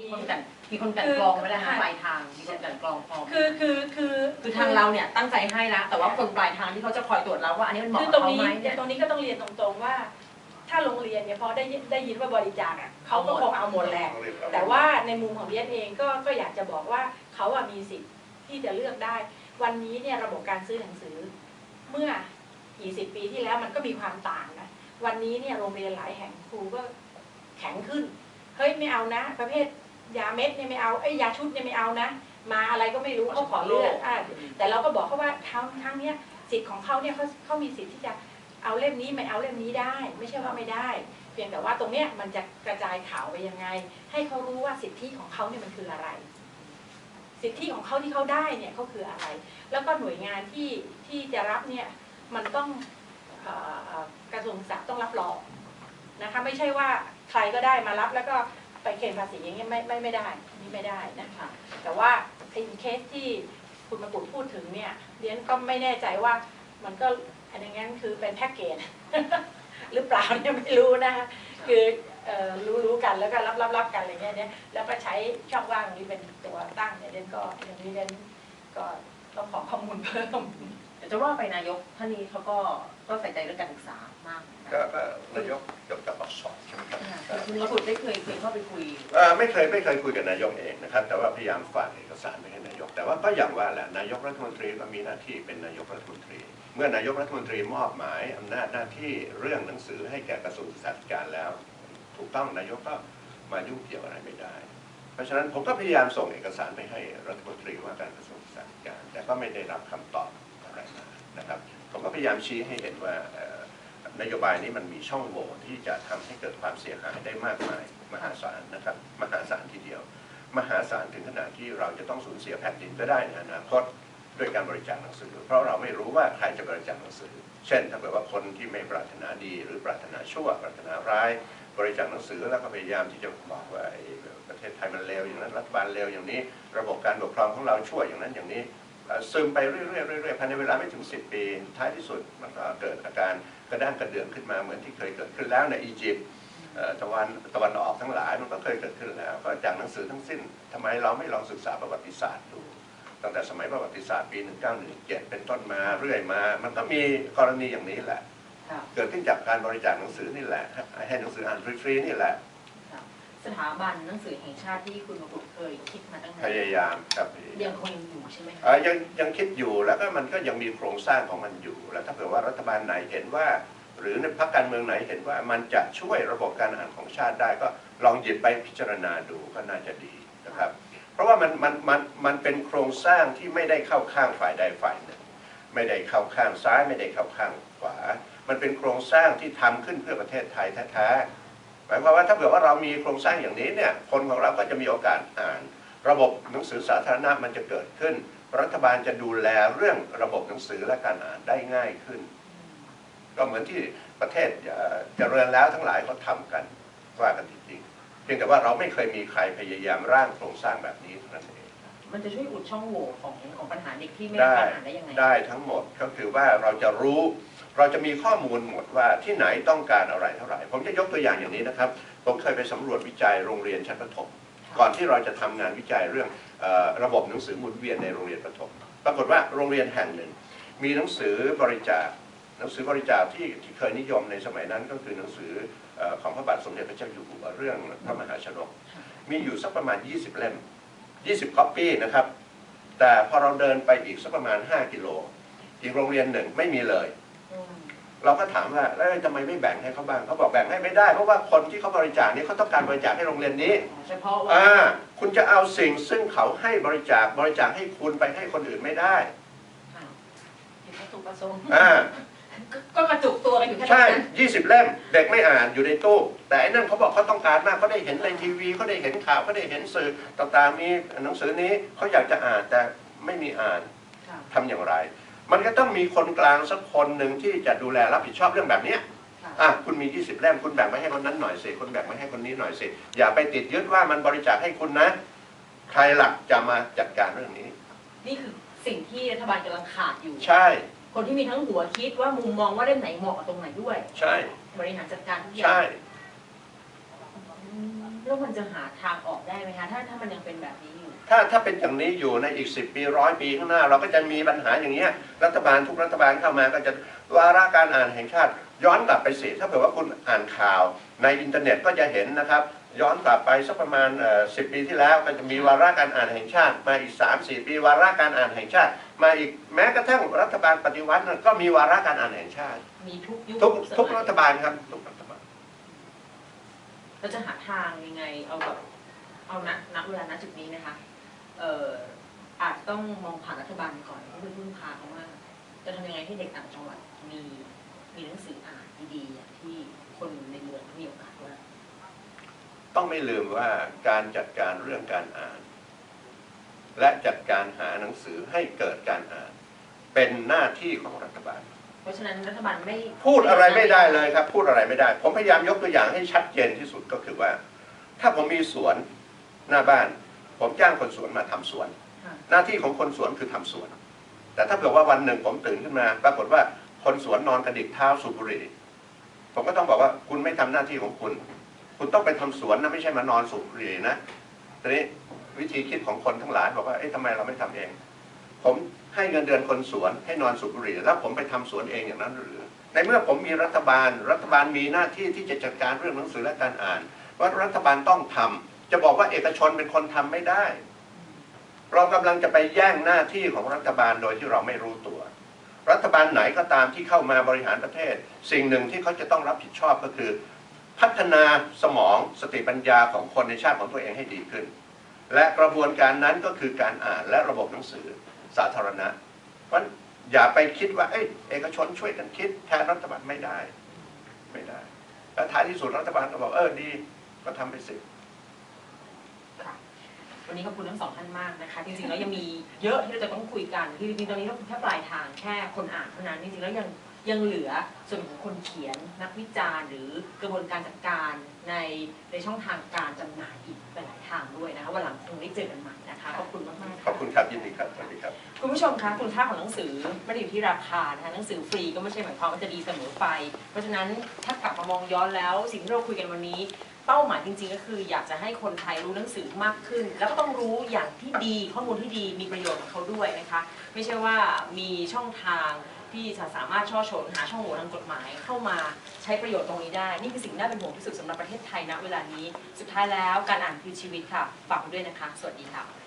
มีคนกลันมีคนกลันกรองไม่ได้นะปลายทาง มีคนกลันกรองพอคือคือคือคือทางเราเนี่ยตั้งใจให้แล้วแต่ว่าคนปลายทางที่เขาจะคอยตรวจเราว่าอันนี้มันเหมาะคือกับตรงเขานี้ไหมเนี่ยตรงนี้ก็ต้องเรียนตรงๆว่า ถ้าโรงเรียนเนี่ยพอได้ยินได้ยินว่าบริจาคอะเขาก็คงเอาหมดแหละ แต่ว่าในมุมของเรียนเองก็ก็อยากจะบอกว่าเขาอะมีสิทธิ์ที่จะเลือกได้ วันนี้เนี่ยระบบการซื้อหนังสือ เมื่อกี่สิบปีที่แล้วมันก็มีความต่างนะวันนี้เนี่ยโรงเรียนหลายแห่งครูก็แข็งขึ้นเฮ้ยไม่เอานะ ประเภท ยาเม็ดเนี่ยไม่เอาไอ้ยยาชุดเนี่ยไม่เอานะ มาอะไรก็ไม่รู้เขาขอเลือกอะแต่เราก็บอกเขาว่าทั้งทั้งเนี้ยสิทธิ์ของเขาเนี่ยเขาเขามีสิทธิ์ที่จะเอาเล่มนี้ไม่เอาเล่มนี้ได้ ไม่ใช่ว่าไม่ได้ เพียงแต่ว่าตรงเนี้ยมันจะกระจายข่าวไปยังไง ให้เขารู้ว่าสิทธิของเขาเนี่ยมันคืออะไร สิทธิของเขาที่เขาได้เนี่ยเขาคืออะไร แล้วก็หน่วยงานที่ที่จะรับเนี่ยมันต้องเอ่อเอ่อกระทรวงศึกษาต้องรับรองนะคะไม่ใช่ว่าใครก็ได้มารับแล้วก็ ไปเข็นภาษีอย่างเงี้ยไม่ไม่ไม่ได้นี่ไม่ได้นะคะแต่ว่าไอ้เคสที่คุณมาปุดพูดถึงเนี่ยเรียนก็ไม่แน่ใจว่ามันก็อันนั้นคือเป็นแพ็กเกจหรือเปล่าเนี่ยไม่รู้นะคะคือเอ่อรู้รู้กันแล้วก็รับรับรับกันอะไรเงี้ยเนี่ยแล้วก็ใช้ช่องว่างนี้เป็นตัวตั้งเนี่ยเดนก็อย่างนี้เดนก็ต้องขอข้อมูลเพิ่มแต่จะว่าไปนายกท่านนี้เขาก็ก็ใส่ใจเรื่องการศึกษามากนะก็ก็นายกเกี่ยวกับอักษรใช่ไหมครับ คุณระบุได้เคยเคยเข้าไปคุยเอ่อไม่เคยไม่เคยคุยกับนายกเองนะครับ แต่ว่าพยายามฝากเอกสารไปให้นายก แต่ว่าก็อย่างว่าแหละนายกรัฐมนตรีก็มีหน้าที่เป็นนายกรัฐมนตรี เมื่อนายกรัฐมนตรีมอบหมายอำนาจหน้าที่เรื่องหนังสือให้แก่กระทรวงศึกษาธิการแล้ว ถูกต้องนายกก็มายุ่งเกี่ยวอะไรไม่ได้ เพราะฉะนั้นผมก็พยายามส่งเอกสารไปให้รัฐมนตรีว่าการกระทรวงศึกษาธิการ แต่ก็ไม่ได้รับคำตอบอะไรมานะครับผมก็พยายามชี้ให้เห็นว่า นโยบายนี้มันมีช่องโหว่ที่จะทำให้เกิดความเสียหายได้มากมายมหาศาลนะครับมหาศาลทีเดียว มหาศาลถึงขนาดที่เราจะต้องสูญเสียแผ่นดินก็ได้ในอนาคตด้วยการบริจาคหนังสือ เพราะเราไม่รู้ว่าใครจะบริจาคหนังสือ เช่น ถ้าเกิดว่าคนที่ไม่ปรารถนาดี หรือปรารถนาชั่ว ปรารถนาร้าย บริจาคหนังสือแล้วก็พยายามที่จะบอกว่าประเทศไทยมันเลวอย่างนั้นรัฐบาลเลวอย่างนี้ ระบบการปกครองของเราชั่วอย่างนั้นอย่างนี้ ซึมไปเรื่อยๆเรื่อยๆภายในเวลาไม่ถึง 10 ปี ท้ายที่สุดมันก็เกิดอาการกระด้างกระเดื่องขึ้นมาเหมือนที่เคยเกิดขึ้นแล้วในอียิปต์เอ่อตะวันตะวันออกทั้งหลายมันก็เคยเกิดขึ้นแล้ว ก็จากหนังสือทั้งสิ้นทำไมเราไม่ลองศึกษาประวัติศาสตร์ดูตั้งแต่สมัยประวัติศาสตร์ปี 1917 เป็นต้นมาเรื่อยมา มันก็มีกรณีอย่างนี้แหละค่ะเกิดขึ้นจากการบริจาคหนังสือนี่แหละ ให้ให้หนังสืออ่านฟรีๆนี่แหละ สถาบันหนังสือแห่งชาติที่คุณระบุเคยคิดมาตั้งพนานยายามครับพยายาม ยังคงอยู่ใช่ไหมคะ เอ่อยังยังคิดอยู่แล้วก็มันก็ยังมีโครงสร้างของมันอยู่ แล้วถ้าเผื่อว่ารัฐบาลไหนเห็นว่า หรือในพรรคการเมืองไหนเห็นว่ามันจะช่วยระบบการอ่านของชาติได้ก็ลองหยิบไปพิจารณาดูก็น่าจะดีนะครับ เพราะว่ามันมันมันมันเป็นโครงสร้างที่ไม่ได้เข้าข้างฝ่ายใดฝ่ายหนึ่งไม่ได้เข้าข้างซ้าย ไม่ได้เข้าข้างขวา มันเป็นโครงสร้างที่ทำขึ้นเพื่อประเทศไทยแท้ๆห มายความว่าถ้าเผื่อว่าเรามีโครงสร้างอย่างนี้เนี่ยคนของเราก็จะมีโอกาสอ่าน ระบบหนังสือสาธารณะมันจะเกิดขึ้น รัฐบาลจะดูแลเรื่องระบบหนังสือและการอ่านได้ง่ายขึ้น ก็เหมือนที่ประเทศเอ่อเจริญแล้วทั้งหลายเขาทำกันว่ากันจริงๆเพียงแต่ว่าเราไม่เคยมีใครพยายามร่างโครงสร้างแบบนี้เท่านั้นเองมันจะช่วยอุดช่องโหว่ของของปัญหาเด็กที่ไม่ได้ได้อ่านได้ยังไงได้ทั้งหมดก็คือว่าเราจะรู้ เราจะมีข้อมูลหมดว่าที่ไหนต้องการอะไรเท่าไหร่ ผมจะยกตัวอย่างอย่างนี้นะครับ ผมเคยไปสำรวจวิจัยโรงเรียนชั้นประถม ก่อนที่เราจะทำงานวิจัยเรื่องระบบหนังสือหมุนเวียนในโรงเรียนประถม ปรากฏว่าโรงเรียนแห่งหนึ่ง มีหนังสือบริจาค หนังสือบริจาคที่ที่เคยนิยมในสมัยนั้นก็คือหนังสือของพระบาทสมเด็จพระเจ้าอยู่หัวเรื่องพระมหาชนก มีอยู่สักประมาณ 20 เล่ม 20คัปปี้นะครับ แต่พอเราเดินไปอีกสักประมาณ 5 กิโล อีกโรงเรียนหนึ่งไม่มีเลย เราก็ถามว่าแล้วทำไมไม่แบ่งให้เขาบ้างเขาบอกแบ่งให้ไม่ได้ เพราะว่าคนที่เขาบริจาคนี้เขาต้องการบริจาคให้โรงเรียนนี้เฉพาะว่าอ่าคุณจะเอาสิ่งซึ่งเขาให้บริจาคบริจาคให้คุณไปให้คนอื่นไม่ได้ค่ะผิดวัตถุประสงค์อ่าก็ก็กระจุกตัวกันอยู่แค่ตรงใช่นั้น20เล่มเด็กไม่อ่านอยู่ในตู้แต่ไอ้นั่นเขาบอกเขาต้องการมากเขาได้เห็นในทีวีเขาได้เห็นข่าวเขาได้เห็นสื่อต่างๆมีหนังสือนี้เขาอยากจะอ่านแต่ไม่มีอ่านค่ะทำอย่างไร มันก็ต้องมีคนกลางสักคนหนึ่งที่จะดูแลรับผิดชอบเรื่องแบบเนี้ยค่ะอะคุณมี 20 เล่มคุณแบ่งไปให้คนนั้นหน่อยสิคุณแบ่งไปให้คนนี้หน่อยสิอย่าไปติดยึดว่ามันบริจาคให้คุณนะ ใครหลักจะมาจัดการเรื่องนี้ นี่คือสิ่งที่รัฐบาลกำลังขาดอยู่ ใช่ คนที่มีทั้งหัวคิดว่ามุมมองว่าเล่มไหนเหมาะกับตรงไหนด้วย ใช่ บริหารจัดการทุกอย่าใช่งอืมแล้วมันจะหาทางออกได้ไหมคะถ้าถ้ามันยังเป็นแบบนี้อยู่ ถ้าถ้าเป็นอย่างนี้อยู่ในอีก 10 ปีร้อยปีข้างหน้า เราก็จะมีปัญหาอย่างเงี้ยรัฐบาลทุกรัฐบาลเข้ามาก็จะวาระการอ่านแห่งชาติ ย้อนกลับไปสิถ้าเผื่อว่าคุณอ่านข่าวในอินเทอร์เน็ตก็จะเห็นนะครับย้อนกลับไปสักประมาณสิบปีที่แล้วก็จะมีวาระการอ่านแห่งชาติ มาอีก3 4ปีวาระการอ่านแห่งชาติ มาอีกแม้กระทั่งรัฐบาลปฏิวัตินั้นก็มีวาระการอ่านแห่งชาติมีทุกยุคทุกสมัยทุกรัฐบาลครับทุกรัฐบาลเราจะหาทางยังไงเอาแบบเอาณณเวลาณจุดนี้นะคะเอ่ออาจต้องมองผ่านรัฐบาลก่อนเพราะเป็นพึ่งพาเขามากจะทำยังไงให้เด็กต่างจังหวัดมีมีหนังสืออ่านดีๆอย่างที่คนในเมืองมีโอกาสว่า ต้องไม่ลืมว่าการจัดการเรื่องการอ่าน และจัดการหาหนังสือให้เกิดการอ่าน เป็นหน้าที่ของรัฐบาล เพราะฉะนั้นรัฐบาลไม่พูดอะไรไม่ได้เลยครับ พูดอะไรไม่ได้ ผมพยายามยกตัวอย่างให้ชัดเจนที่สุดก็คือว่า ถ้าผมมีสวนหน้าบ้าน ผมจ้างคนสวนมาทำสวนค่ะหน้าที่ของคนสวนคือทำสวน แต่ถ้าเผื่อว่าวันหนึ่งผมตื่นขึ้นมา ปรากฏว่าคนสวนนอนกระดิกเท้าสูบบุหรี่ผมก็ต้องบอกว่าคุณไม่ทำหน้าที่ของคุณ คุณต้องไปทำสวนนะไม่ใช่มานอนสูบบุหรี่นะทีนี้วิธีคิดของคนทั้งหลายบอกว่าเอ๊ะทำไมเราไม่ทำเอง ผมให้เงินเดือนคนสวนให้นอนสูบบุหรี่แล้วผมไปทำสวนเองอย่างนั้นหรือ ในเมื่อผมมีรัฐบาล รัฐบาลมีหน้าที่ที่จะจัดการเรื่องหนังสือและการอ่าน ว่ารัฐบาลต้องทำ จะบอกว่าเอกชนเป็นคนทำไม่ได้ เรากำลังจะไปแย่งหน้าที่ของรัฐบาลโดยที่เราไม่รู้ตัว รัฐบาลไหนก็ตามที่เข้ามาบริหารประเทศ สิ่งหนึ่งที่เขาจะต้องรับผิดชอบก็คือ พัฒนาสมองสติปัญญาของคนในชาติของตัวเองให้ดีขึ้น และกระบวนการนั้นก็คือการอ่านและระบบหนังสือสาธารณะเพราะอย่าไปคิดว่าเอ้เอกชนช่วยกันคิดแทนรัฐบาลไม่ได้ ไม่ได้ แล้วท้ายที่สุดรัฐบาลก็บอกเออดี ก็ทำไปสิ วันนี้ขอบคุณทั้งสองท่านมากนะคะ จริงๆแล้วยังมีเยอะที่เราจะต้องคุยกันคือจริงๆตอนนี้เราแค่ปลายทางแค่คนอ่านเท่านั้นจริงๆแล้วยังยังเหลือส่วนของคนเขียนนักวิจารณ์ หรือกระบวนการจัดการในในช่องทางการจำหน่ายอีกหลายๆทางด้วยนะคะวันหลังคงได้เจอกันใหม่นะคะขอบคุณมากๆขอบคุณครับยินดีครับสวัสดีครับ คุณผู้ชมคะคุณค่าของหนังสือไม่ได้อยู่ที่ราคานะคะหนังสือฟรีก็ไม่ใช่หมายความว่าจะดีเสมอไป เพราะฉะนั้นถ้ากลับมามองย้อนแล้วสิ่งที่เราคุยกันวันนี้ เป้าหมายจริงๆ ก็คือ อยากจะให้คนไทยรู้หนังสือมากขึ้น แล้วก็ต้องรู้อย่างที่ดีข้อมูลที่ดีมีประโยชน์กับเขาด้วยนะคะ ไม่ใช่ว่ามีช่องทางที่จะสามารถช่อชนหาช่องโหว่ทางกฎหมายเข้ามาใช้ประโยชน์ตรงนี้ได้ นี่คือสิ่งน่าเป็นห่วงที่สุดสำหรับประเทศไทยณเวลานี้ สุดท้ายแล้วการอ่านคือชีวิตค่ะ ฝากไว้ด้วยนะคะ สวัสดีค่ะ